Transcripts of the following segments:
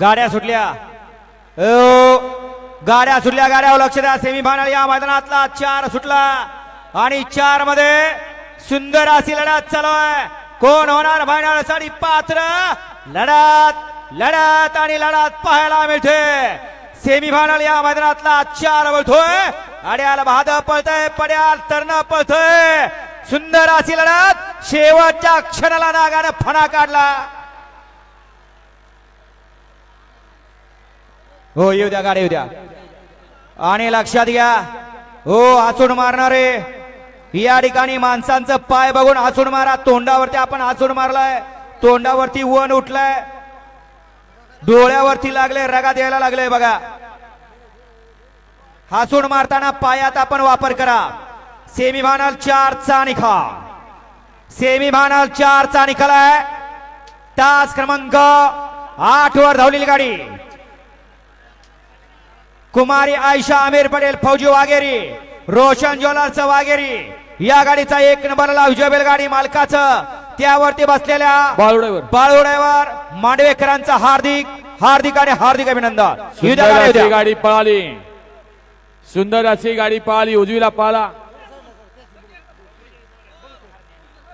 गाड्या सुटल्या. ओ गाड्या सुटल्या गाड्यावर लक्ष द्या. सेमी फायनल या मैदानातला चार सुटला. आणि चारमध्ये सुंदर अशी लढत चालू आहे. कोण होणार फायनलसाठी पात्र. लढत लढत आणि लढत पाहायला मिळते. सेमी फायनल या मैदानातला चार बोलतोय. अड्याल भाद पळतय पड्याल तरण पळतोय. सुंदर अशी लढत. शेवटच्या क्षणाला नागानं फणा काढला. हो येऊ द्या गाडी येऊ द्या. आणि लक्षात घ्या. हो हसून मारणारे. या ठिकाणी माणसांचं पाय बघून हसून मारा. तोंडावरती आपण हसून मारलाय. तोंडावरती वन उठलाय. डोळ्यावरती लागले रगा द्यायला लागले बघा. हसून मारताना पायात आपण वापर करा. सेमी फायनल चारचा निकाल सेमी फायनल चारचा निकाल आहे तास क्रमांक आठ वर धावलेली गाडी. कुमारी आयशा आमिर पटेल फौजी वाघेरी रोशन ज्वेलर्स वाघेरी या गाडीचा एक नंबरला विजय गाडी मालकाचं. त्यावरती बसलेल्या बाळुड्यावर मांडवेकरांचा हार्दिक हार्दिक आणि हार्दिक अभिनंदन. गाडी, पळाली. सुंदर अशी गाडी पळाली उजवीला पाला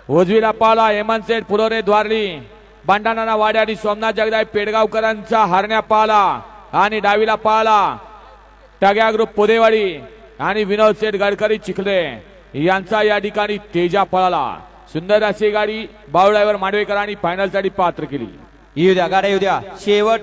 उजवीला पाला हेमंत सेठ फुलोरे द्वारली बांडाणा वाड्याडी सोमनाथ जगदाय पेडगावकरांचा हरण्या पाला आणि डावीला पाला टाग्या ग्रुप पोदेवाडी आणि विनोद सेठ गडकरी चिखले यांचा या ठिकाणी तेजा पळाला. सुंदर अशी गाडी बावड्यावर मांडवेकरांनी फायनलसाठी पात्र केली. येऊ द्या गाड्या येऊ द्या. शेवट